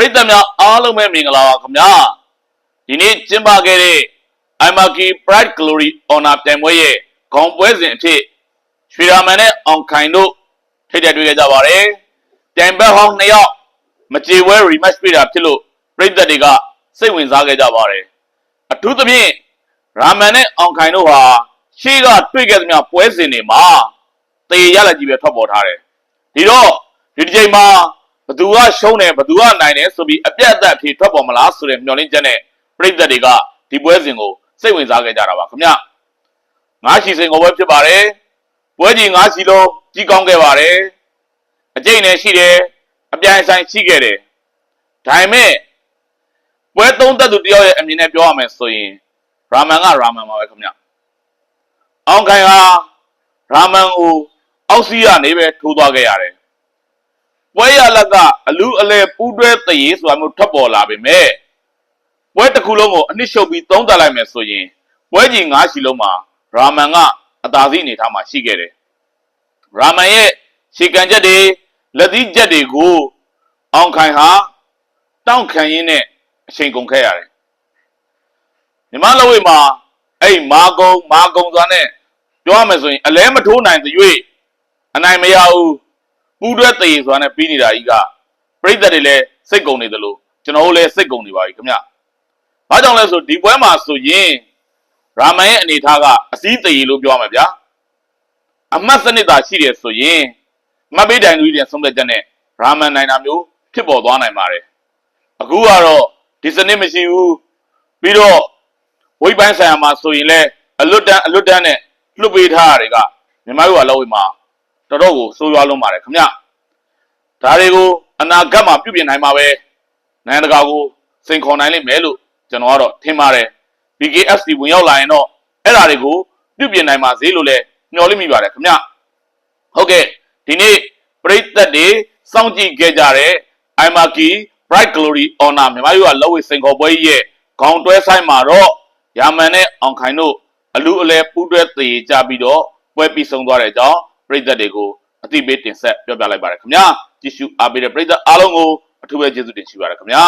ရိသတ်များအားလုံးပဲမင်္ဂလာပါခင်ဗျာဒီနေ့ကျင်းပခဲ့တဲ့ IMAKI Pride Glory Honor ပြိုင်ပွဲရဲ့ခေါင်းပွဲစဉ်အဖြစ်ရွှေရာမန်နဲ့အောင်ခိုင်တို့ထိပ်တက်တွေ့ခဲ့ကြပါတယ်ပြိုင်ဘက်ဟောင်းနှစ်ယောက်မကြေပွဲ rematch ပြတာဖြစ်လို့ပရိသတ်တွေကစိတ်ဝင်စားခဲ့ကြပါတယ်အထူးသဖြင့်ရာမန်နဲ့အောင်ခိုင်တို့ဟာရှေ့ကတွေ့ခဲ့သမျှပွဲစဉ်တွေမှာတေရလက်ကြီးပဲထွက်ပေါ်ထားတယ်ဒီတော့ဒီတစ်ချိန်မှာ ဘသူကရှုံးတယ်ဘသူကနိုင်တယ်ဆိုပြီးအပြတ်အသတ်အဖြေထွက်ပေါ်မလားဆိုတဲ့မျှော်လင့်ချက်နဲ့ပရိသတ်တွေကဒီပွဲစဉ်ကိုစိတ်ဝင်စားခဲ့ကြတာပါခင်ဗျငါးချီစင်ကိုပွဲဖြစ်ပါတယ်ပွဲကြီးငါးချီလုံးကြီးကောင်းခဲ့ပါတယ်အကျိတ်နဲ့ရှိတယ်အပြိုင်ဆိုင်ရှိခဲ့တယ်ဒါပေမဲ့ပွဲသုံးသက်သူတယောက်ရဲ့အမြင်နဲ့ပြောရမယ်ဆိုရင်ရာမန်ကရာမန်ပါပဲခင်ဗျအောင်ခိုင်ဟာရာမန်ကိုအောက်စီးကနေပဲထိုးသွားခဲ့ရတယ် ပွဲရလက်ကအလူအလဲပူးတွဲတရေဆိုတာမျိုးထွက်ပေါ်လာပေမဲ့ပွဲတစ်ခုလုံးကိုအနစ်ရှုပ်ပြီးသုံးသပ်လိုက်မယ်ဆိုရင်ပွဲကြီး၅ရှီလုံးမှာရာမန်ကအသာစီးအနေထားမှာရှိခဲ့တယ်ရာမန်ရဲ့ရှေကန်ချက်တွေလက်သီးချက်တွေကိုအောင်ခိုင်ဟာတောင့်ခံရင်းနဲ့အချိန်ကုန်ခဲ့ရတယ်မြမလဝိမှာအဲ့မာကုံမာကုံသွားနဲ့ပြောရမယ်ဆိုရင်အလဲမထိုးနိုင်သရွေ့အနိုင်မရဘူး ပူးတွဲတည်ဆိုတာနဲ့ပြီးနေတာကြီးကပြိတ္တတွေလည်းစိတ်ကုန်နေသလိုကျွန်တော်တို့လည်းစိတ်ကုန်နေပါပြီခင်ဗျ။ဘာကြောင့်လဲဆိုဒီပွဲမှာဆိုရင်ရာမန်ရဲ့အနေထားကအစည်းတည်လို့ပြောရမှာဗျာ။အမှတ်စနစ်သာရှိတယ်ဆိုရင်မတ်ပေးတိုင်လူကြီးတွေဆုံးဖြတ်ချက်နဲ့ရာမန်နိုင်တာမျိုးဖြစ်ပေါ်သွားနိုင်ပါတယ်။အခုကတော့ဒီစနစ်မရှိဘူးပြီးတော့ဝိပိုင်းဆိုင်ရာမှာဆိုရင်လည်းအလွတ်တန်းအလွတ်တန်းနဲ့လွတ်ပေးထားတာတွေကမြန်မာပြည်ကလောဝေးမှာ တော်တော်ကိုစိုးရွားလုံးပါတယ်ခင်ဗျဒါတွေကိုအနာဂတ်မှာပြုပြင်နိုင်မှာပဲနိုင်ငံတကာကိုစိန်ခေါ်နိုင်လိမ့်မယ်လို့ကျွန်တော်ကတော့ထင်ပါတယ် BKFC ဝင်ရောက်လာရင်တော့အဲ့ဒါတွေကိုပြုပြင်နိုင်ပါစေလို့လည်းမျှော်လင့်မိပါတယ်ခင်ဗျဟုတ်ကဲ့ဒီနေ့ပရိသတ်တွေစောင့်ကြည့်ခဲ့ကြတဲ့ IMAKI Bright Glory Honor မြန်မာပြည်ကလောဝေးစိန်ခေါ်ပွဲကြီးရဲ့ခေါင်းတွဲဆိုင်မှာတော့ရာမန်နဲ့အောင်ခိုင်တို့အလူအလဲပူးတွဲသေကြပြီးတော့ပွဲပြီးဆုံးသွားတဲ့အကြောင်း ပရိသတ်တွေကိုအသိပေးတင်ဆက်ပြောပြလိုက်ပါတယ်ခင်ဗျာကြည့်ရှုအားပေးတဲ့ပရိသတ်အားလုံးကိုအထူးပဲကျေးဇူးတင်ရှိပါတယ်ခင်ဗျာ